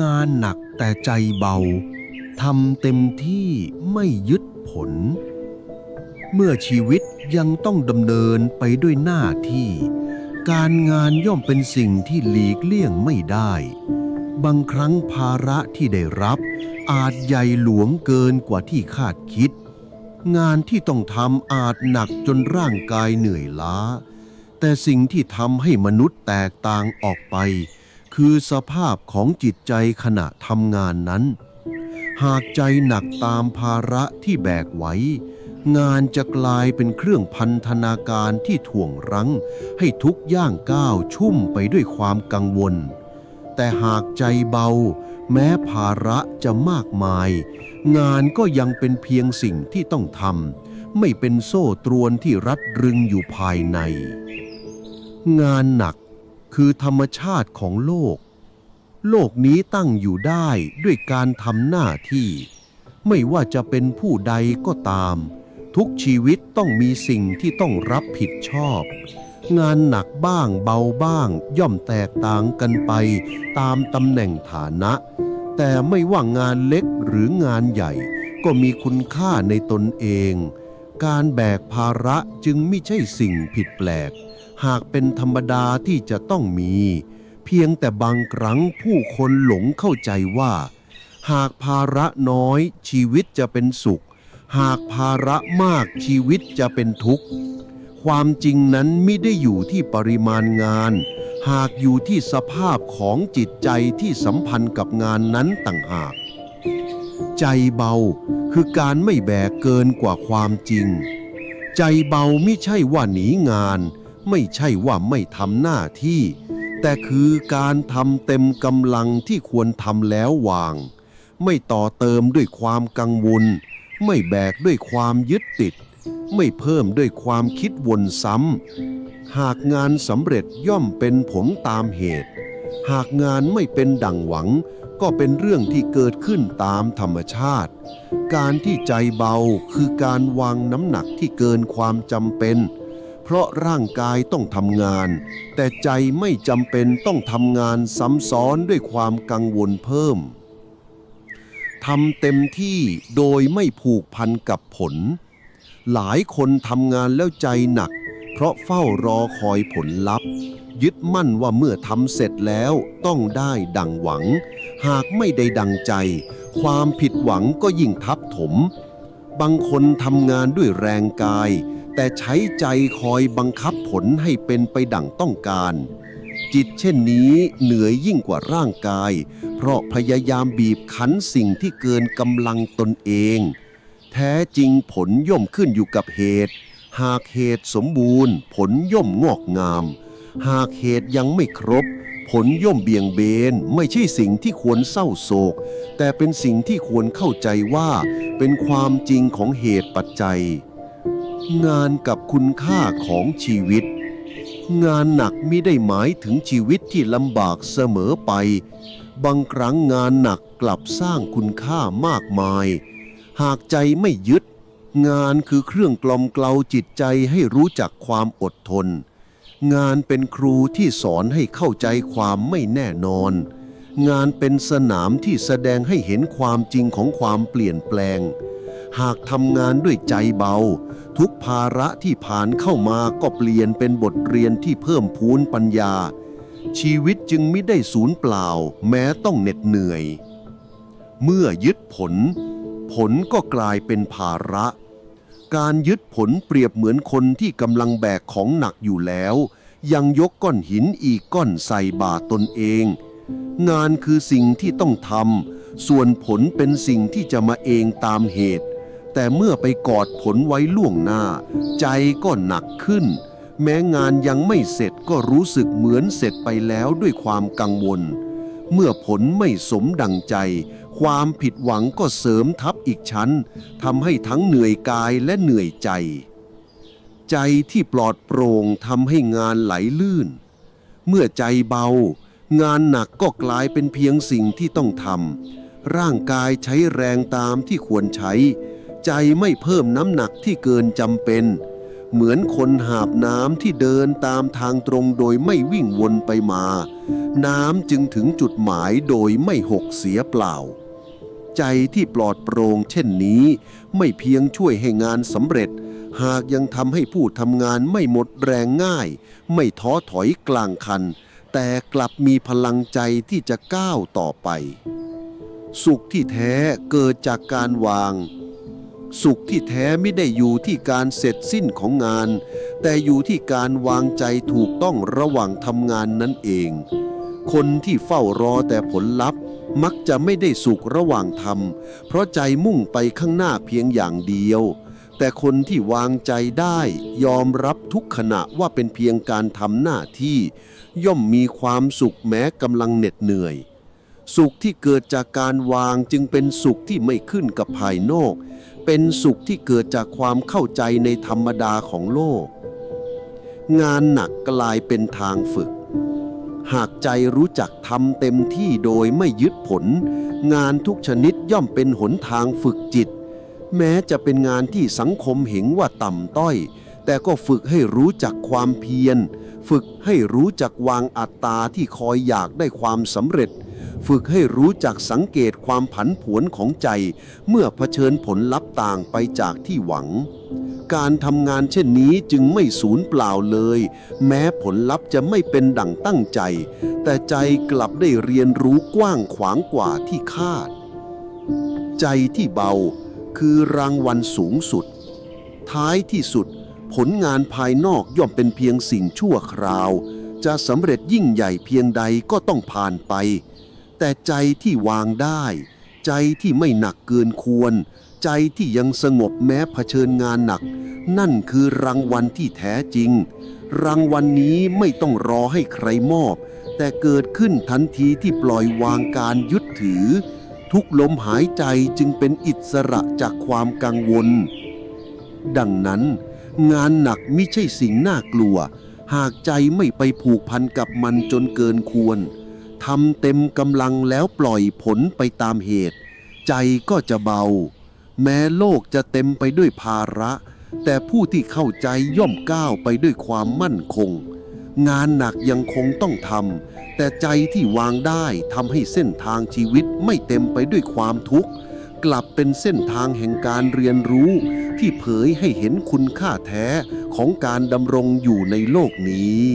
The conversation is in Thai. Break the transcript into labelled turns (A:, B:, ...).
A: งานหนักแต่ใจเบาทำเต็มที่ไม่ยึดผล เมื่อชีวิตยังต้องดำเนินไปด้วยหน้าที่ การงานย่อมเป็นสิ่งที่หลีกเลี่ยงไม่ได้ บางครั้งภาระที่ได้รับ อาจใหญ่หลวงเกินกว่าที่คาดคิด งานที่ต้องทำอาจหนักจนร่างกายเหนื่อยล้า แต่สิ่งที่ทำให้มนุษย์แตกต่างออกไป คือสภาพของจิตใจขณะทำงานนั้น หากใจหนักตามภาระที่แบกไว้ งานจะกลายเป็นเครื่องพันธนาการที่ถ่วงรั้ง ให้ทุกย่างก้าวชุ่มไปด้วยความกังวล แต่หากใจเบา แม้ภาระจะมากมาย งานก็ยังเป็นเพียงสิ่งที่ต้องทำไม่เป็นโซ่ตรวนที่รัดรึงอยู่ภายใน งานหนัก คือธรรมชาติของโลก โลกนี้ตั้งอยู่ได้ด้วยการทำหน้าที่ ไม่ว่าจะเป็นผู้ใดก็ตาม ทุกชีวิตต้องมีสิ่งที่ต้องรับผิดชอบ งานหนักบ้างเบาบ้าง ย่อมแตกต่างกันไปตามตำแหน่งฐานะ แต่ไม่ว่างานเล็กหรืองานใหญ่ ก็มีคุณค่าในตนเอง การแบกภาระจึงไม่ใช่สิ่งผิดแปลก หากเป็นธรรมดาที่จะต้องมี เพียงแต่บางครั้งผู้คนหลงเข้าใจว่า หากภาระน้อยชีวิตจะเป็นสุข หากภาระมากชีวิตจะเป็นทุกข์ ความจริงนั้นไม่ได้อยู่ที่ปริมาณงาน หากอยู่ที่สภาพของจิตใจที่สัมพันธ์กับงานนั้นต่างหาก ใจเบาคือการไม่แบกเกินกว่าความจริง ใจเบาไม่ใช่ว่าหนีงาน ไม่ใช่ว่าไม่ทำหน้าที่ แต่คือการทำเต็มกำลังที่ควรทำแล้ววาง ไม่ต่อเติมด้วยความกังวล ไม่แบกด้วยความยึดติด ไม่เพิ่มด้วยความคิดวนซ้ำหากงานสำเร็จย่อมเป็นผลตามเหตุ หากงานไม่เป็นดังหวัง ก็เป็นเรื่องที่เกิดขึ้นตามธรรมชาติ การที่ใจเบาคือการวางน้ำหนักที่เกินความจำเป็น เพราะร่างกายต้องทำงาน แต่ใจไม่จำเป็นต้องทำงานซ้ำซ้อนด้วยความกังวลเพิ่มทำเต็มที่โดยไม่ผูกพันกับผล หลายคนทำงานแล้วใจหนัก เพราะเฝ้ารอคอยผลลัพธ์ ยึดมั่นว่าเมื่อทำเสร็จแล้วต้องได้ดังหวัง หากไม่ได้ดังใจ ความผิดหวังก็ยิ่งทับถม บางคนทำงานด้วยแรงกาย แต่ใช้ใจคอยบังคับผลให้เป็นไปดังต้องการ จิตเช่นนี้เหนื่อยยิ่งกว่าร่างกาย เพราะพยายามบีบคั้นสิ่งที่เกินกำลังตนเอง แท้จริงผลย่อมขึ้นอยู่กับเหตุ หากเหตุสมบูรณ์ ผลย่อมงอกงาม หากเหตุยังไม่ครบ ผลย่อมเบี่ยงเบนไม่ใช่สิ่งที่ควรเศร้าโศก แต่เป็นสิ่งที่ควรเข้าใจว่าเป็นความจริงของเหตุปัจจัย งานกับคุณค่าของชีวิต งานหนักมิได้หมายถึงชีวิตที่ลำบากเสมอไป บางครั้งงานหนักกลับสร้างคุณค่ามากมาย หากใจไม่ยึด งานคือเครื่องกลอมเกลาจิตใจให้รู้จักความอดทน งานเป็นครูที่สอนให้เข้าใจความไม่แน่นอน งานเป็นสนามที่แสดงให้เห็นความจริงของความเปลี่ยนแปลง หากทำงานด้วยใจเบา ทุกภาระที่ผ่านเข้ามาก็เปลี่ยนเป็นบทเรียนที่เพิ่มพูนปัญญา ชีวิตจึงไม่ได้สูญเปล่า แม้ต้องเหน็ดเหนื่อย เมื่อยึดผล ผลก็กลายเป็นภาระ การยึดผลเปรียบเหมือนคนที่กำลังแบกของหนักอยู่แล้ว ยังยกก้อนหินอีกก้อนใส่บาตนเอง งานคือสิ่งที่ต้องทำส่วนผลเป็นสิ่งที่จะมาเองตามเหตุ แต่เมื่อไปกอดผลไว้ล่วงหน้า ใจก็หนักขึ้น แม้งานยังไม่เสร็จก็รู้สึกเหมือนเสร็จไปแล้วด้วยความกังวล เมื่อผลไม่สมดังใจ ความผิดหวังก็เสริมทับอีกชั้นทำให้ทั้งเหนื่อยกายและเหนื่อยใจ ใจที่ปลอดโปร่งทำให้งานไหลลื่น เมื่อใจเบา งานหนักก็กลายเป็นเพียงสิ่งที่ต้องทำร่างกายใช้แรงตามที่ควรใช้ ใจไม่เพิ่มน้ำหนักที่เกินจำเป็น เหมือนคนหาบน้ำที่เดินตามทางตรงโดยไม่วิ่งวนไปมาน้ำจึงถึงจุดหมายโดยไม่หกเสียเปล่า ใจที่ปลอดโปร่งเช่นนี้ ไม่เพียงช่วยให้งานสำเร็จ หากยังทำให้ผู้ทำงานไม่หมดแรงง่าย ไม่ท้อถอยกลางคัน แต่กลับมีพลังใจที่จะก้าวต่อไป สุขที่แท้เกิดจากการวาง สุขที่แท้ไม่ได้อยู่ที่การเสร็จสิ้นของงาน แต่อยู่ที่การวางใจถูกต้องระหว่างทำงานนั่นเอง คนที่เฝ้ารอแต่ผลลัพธ์ มักจะไม่ได้สุขระหว่างทำเพราะใจมุ่งไปข้างหน้าเพียงอย่างเดียว แต่คนที่วางใจได้ ยอมรับทุกขณะว่าเป็นเพียงการทำหน้าที่ ย่อมมีความสุขแม้กำลังเหน็ดเหนื่อย สุขที่เกิดจากการวางจึงเป็นสุขที่ไม่ขึ้นกับภายนอก เป็นสุขที่เกิดจากความเข้าใจในธรรมดาของโลก งานหนักกลายเป็นทางฝึก หากใจรู้จักทำเต็มที่โดยไม่ยึดผล งานทุกชนิดย่อมเป็นหนทางฝึกจิต แม้จะเป็นงานที่สังคมเห็นว่าต่ำต้อย แต่ก็ฝึกให้รู้จักความเพียร ฝึกให้รู้จักวางอัตตาที่คอยอยากได้ความสำเร็จ ฝึกให้รู้จักสังเกตความผันผวนของใจ เมื่อเผชิญผลลัพธ์ต่างไปจากที่หวัง การทำงานเช่นนี้จึงไม่สูญเปล่าเลย แม้ผลลัพธ์จะไม่เป็นดั่งตั้งใจ แต่ใจกลับได้เรียนรู้กว้างขวางกว่าที่คาด ใจที่เบาคือรางวัลสูงสุด ท้ายที่สุด ผลงานภายนอกย่อมเป็นเพียงสิ่งชั่วคราว จะสำเร็จยิ่งใหญ่เพียงใดก็ต้องผ่านไป แต่ใจที่วางได้ ใจที่ไม่หนักเกินควร ใจที่ยังสงบแม้เผชิญงานหนัก นั่นคือรางวัลที่แท้จริง รางวัลนนี้ไม่ต้องรอให้ใครมอบ แต่เกิดขึ้นทันทีที่ปล่อยวางการยึดถือ ทุกลมหายใจจึงเป็นอิสระจากความกังวล ดังนั้น งานหนักไม่ใช่สิ่งน่ากลัว หากใจไม่ไปผูกพันกับมันจนเกินควร ทำเต็มกำลังแล้วปล่อยผลไปตามเหตุ ใจก็จะเบา แม้โลกจะเต็มไปด้วยภาระ แต่ผู้ที่เข้าใจย่อมก้าวไปด้วยความมั่นคง งานหนักยังคงต้องทำแต่ใจที่วางได้ทำให้เส้นทางชีวิตไม่เต็มไปด้วยความทุกข์ กลับเป็นเส้นทางแห่งการเรียนรู้ ที่เผยให้เห็นคุณค่าแท้ของการดำรงอยู่ในโลกนี้